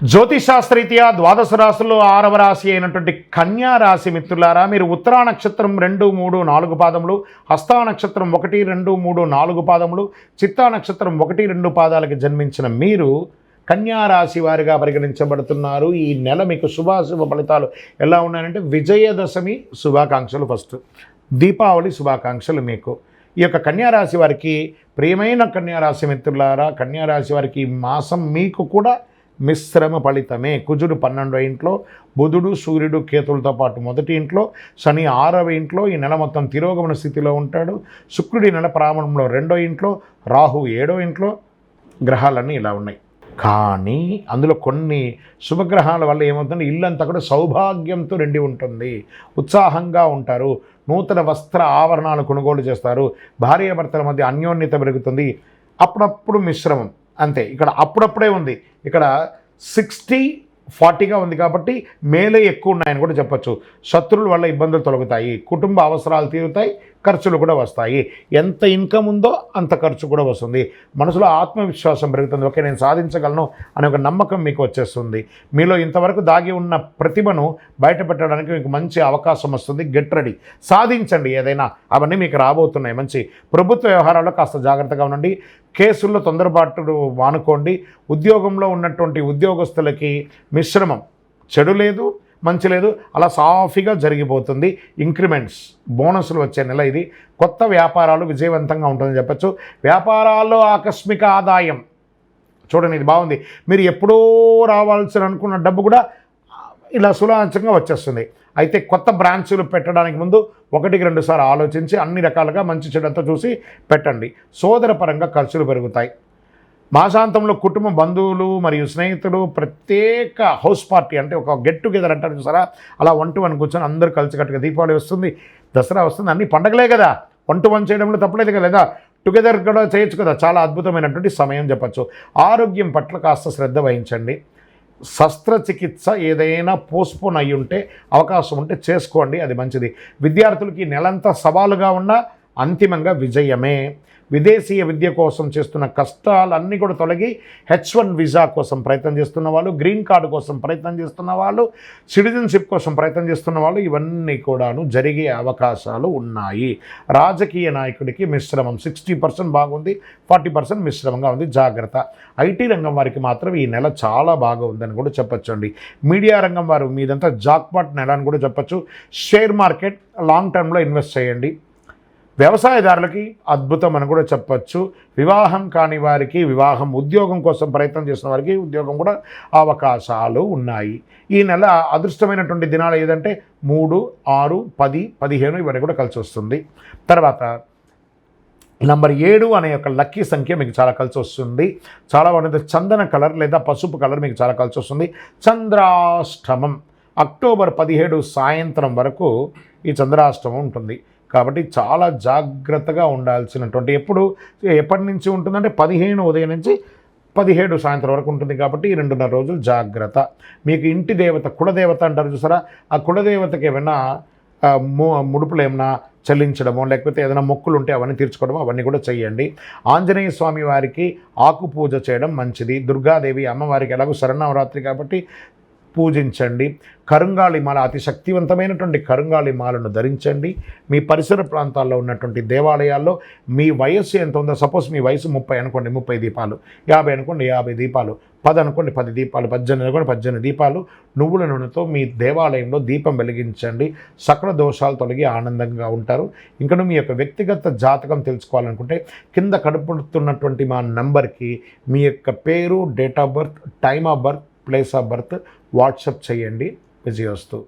జ్యోతిశాస్త్రీత్యా ద్వాదశ రాశుల్లో ఆరవ రాశి అయినటువంటి కన్యా రాశి మిత్రులారా మీరు ఉత్తరా నక్షత్రం రెండు మూడు నాలుగు పాదములు హస్తా నక్షత్రం ఒకటి రెండు మూడు నాలుగు పాదములు చిత్తా నక్షత్రం ఒకటి రెండు పాదాలకు జన్మించిన మీరు కన్యా రాశి వారిగా పరిగణించబడుతున్నారు. ఈ నెల మీకు శుభాశుభ ఫలితాలు ఎలా ఉన్నాయంటే విజయదశమి శుభాకాంక్షలు ఫస్ట్ దీపావళి శుభాకాంక్షలు మీకు. ఈ యొక్క కన్యారాశి వారికి ప్రియమైన కన్యారాశి మిత్రులారా కన్యారాశి వారికి ఈ మాసం మీకు కూడా మిశ్రమ ఫలితమే. కుజుడు పన్నెండో ఇంట్లో బుధుడు సూర్యుడు కేతులతో పాటు మొదటి ఇంట్లో శని ఆరవ ఇంట్లో ఈ నెల మొత్తం తిరోగమన స్థితిలో ఉంటాడు. శుక్రుడి నెల ప్రారంభంలో రెండో ఇంట్లో రాహు ఏడో ఇంట్లో గ్రహాలన్నీ ఇలా ఉన్నాయి. కానీ అందులో కొన్ని శుభగ్రహాల వల్ల ఏమవుతుంది ఇల్లంతా కూడా సౌభాగ్యంతో నిండి ఉంటుంది. ఉత్సాహంగా ఉంటారు. నూతన వస్త్ర ఆవరణాలు కొనుగోలు చేస్తారు. భార్యాభర్తల మధ్య అన్యోన్యత పెరుగుతుంది. అప్పుడప్పుడు మిశ్రమం. అంతే. ఇక్కడ అప్పుడప్పుడే ఉంది. ఇక్కడ సిక్స్టీ ఫార్టీగా ఉంది కాబట్టి మేలే ఎక్కువ ఉన్నాయని కూడా చెప్పొచ్చు. శత్రువుల వల్ల ఇబ్బందులు తొలగుతాయి. కుటుంబ అవసరాలు తీరుతాయి. ఖర్చులు కూడా వస్తాయి. ఎంత ఇన్కమ్ ఉందో అంత ఖర్చు కూడా వస్తుంది. మనసులో ఆత్మవిశ్వాసం పెరుగుతుంది. ఓకే నేను సాధించగలను అనే ఒక నమ్మకం మీకు వచ్చేస్తుంది. మీలో ఇంతవరకు దాగి ఉన్న ప్రతిభను బయటపెట్టడానికి మీకు మంచి అవకాశం వస్తుంది. Get ready. సాధించండి ఏదైనా. అవన్నీ మీకు రాబోతున్నాయి. మంచి ప్రభుత్వ వ్యవహారాల్లో కాస్త జాగ్రత్తగా ఉండండి. కేసుల్లో తొందరపాటు మానుకోండి. ఉద్యోగంలో ఉన్నటువంటి ఉద్యోగస్తులకి మిశ్రమం. చెడు లేదు. మంచి లేదు. అలా సాఫీగా జరిగిపోతుంది. ఇంక్రిమెంట్స్ బోనస్లు వచ్చే నెల ఇది. కొత్త వ్యాపారాలు విజయవంతంగా ఉంటుందని చెప్పచ్చు. వ్యాపారాల్లో ఆకస్మిక ఆదాయం. చూడండి ఇది బాగుంది. మీరు ఎప్పుడో రావాల్సిన అనుకున్న డబ్బు కూడా ఇలా సులాంచంగా వచ్చేస్తుంది. అయితే కొత్త బ్రాంచులు పెట్టడానికి ముందు ఒకటికి రెండుసార్లు ఆలోచించి అన్ని రకాలుగా మంచి చెడంతా చూసి పెట్టండి. సోదరపరంగా ఖర్చులు పెరుగుతాయి. మాసాంతంలో కుటుంబ బంధువులు మరియు స్నేహితులు ప్రత్యేక హౌస్ పార్టీ అంటే ఒక గెట్ టుగెదర్ అంటారు చూసారా? అలా వన్ టు వన్ కూర్చొని అందరూ కలిసికట్టుగా దీపావళి వస్తుంది దసరా వస్తుంది అన్ని పండగలే కదా. వన్ టు వన్ చేయడంలో తప్పలేదు కదా. లేదా టుగెదర్ కూడా చేయొచ్చు కదా. చాలా అద్భుతమైనటువంటి సమయం చెప్పచ్చు. ఆరోగ్యం పట్ల కాస్త శ్రద్ధ వహించండి. శస్త్రచికిత్స ఏదైనా పోస్ట్పోన్ అయ్యి ఉంటే అవకాశం ఉంటే చేసుకోండి అది మంచిది. విద్యార్థులకి నెలంతా సవాలుగా ఉన్న అంతిమంగా విజయమే. విదేశీయ విద్య కోసం చేస్తున్న కష్టాలన్నీ కూడా తొలగి హెచ్ వన్ వీసా కోసం ప్రయత్నం చేస్తున్న వాళ్ళు గ్రీన్ కార్డు కోసం ప్రయత్నం చేస్తున్న వాళ్ళు సిటిజన్షిప్ కోసం ప్రయత్నం చేస్తున్న వాళ్ళు ఇవన్నీ కూడాను జరిగే అవకాశాలు ఉన్నాయి. రాజకీయ నాయకుడికి మిశ్రమం సిక్స్టీ పర్సెంట్ బాగుంది ఫార్టీ పర్సెంట్ మిశ్రమంగా ఉంది. జాగ్రత్త. ఐటీ రంగం వారికి మాత్రం ఈ నెల చాలా బాగా ఉందని కూడా చెప్పచ్చండి. మీడియా రంగం వారు మీదంతా జాక్పాట్ నెల అని కూడా చెప్పొచ్చు. షేర్ మార్కెట్ లాంగ్ టర్మ్లో ఇన్వెస్ట్ చేయండి. వ్యవసాయదారులకి అద్భుతం అని కూడా చెప్పచ్చు. వివాహం కాని వారికి వివాహం ఉద్యోగం కోసం ప్రయత్నం చేసిన వారికి ఉద్యోగం కూడా అవకాశాలు ఉన్నాయి. ఈ నెల అదృష్టమైనటువంటి దినాలు ఏదంటే మూడు ఆరు పది పదిహేను ఇవన్నీ కూడా కలిసి వస్తుంది. తర్వాత నంబర్ ఏడు అనే యొక్క లక్కీ సంఖ్య మీకు చాలా కలిసి వస్తుంది. చాలా బాగుంటుంది. చందన కలర్ లేదా పసుపు కలర్ మీకు చాలా కలిసి వస్తుంది. చంద్రాష్టమం. అక్టోబర్ పదిహేడు సాయంత్రం వరకు ఈ చంద్రాష్టమం ఉంటుంది. కాబట్టి చాలా జాగ్రత్తగా ఉండాల్సినటువంటి ఎప్పుడు ఎప్పటి నుంచి ఉంటుందంటే పదిహేను ఉదయం నుంచి పదిహేడు సాయంత్రం వరకు ఉంటుంది కాబట్టి ఈ రెండున్నర రోజులు జాగ్రత్త. మీకు ఇంటి దేవత కులదేవత అంటారు చూసారా? ఆ కులదేవతకి ఏమైనా ము ముడుపులు ఏమైనా చెల్లించడమో లేకపోతే ఏదైనా మొక్కులు ఉంటే అవన్నీ తీర్చుకోవడమో అవన్నీ కూడా చేయండి ఆంజనేయ స్వామి వారికి ఆకు పూజ చేయడం మంచిది. దుర్గాదేవి అమ్మవారికి ఎలాగో శరణవరాత్రి కాబట్టి పూజించండి. కరుంగాళి మాల అతి శక్తివంతమైనటువంటి కరుంగాళి మాలను ధరించండి. మీ పరిసర ప్రాంతాల్లో ఉన్నటువంటి దేవాలయాల్లో మీ వయస్సు ఎంత ఉందో సపోజ్ మీ వయసు ముప్పై అనుకోండి ముప్పై దీపాలు. యాభై అనుకోండి యాభై దీపాలు. పది అనుకోండి పది దీపాలు. పద్దెనిమిది అనుకోండి పద్దెనిమిది దీపాలు. నువ్వుల నూనెతో మీ దేవాలయంలో దీపం వెలిగించండి. సకల దోషాలు తొలగి ఆనందంగా ఉంటారు. ఇంకా మీ యొక్క వ్యక్తిగత జాతకం తెలుసుకోవాలనుకుంటే కింద కడుపుతున్నటువంటి మా నంబర్కి మీ యొక్క పేరు date of birth time of birth place of birth WhatsApp చేయండి విజయోస్తు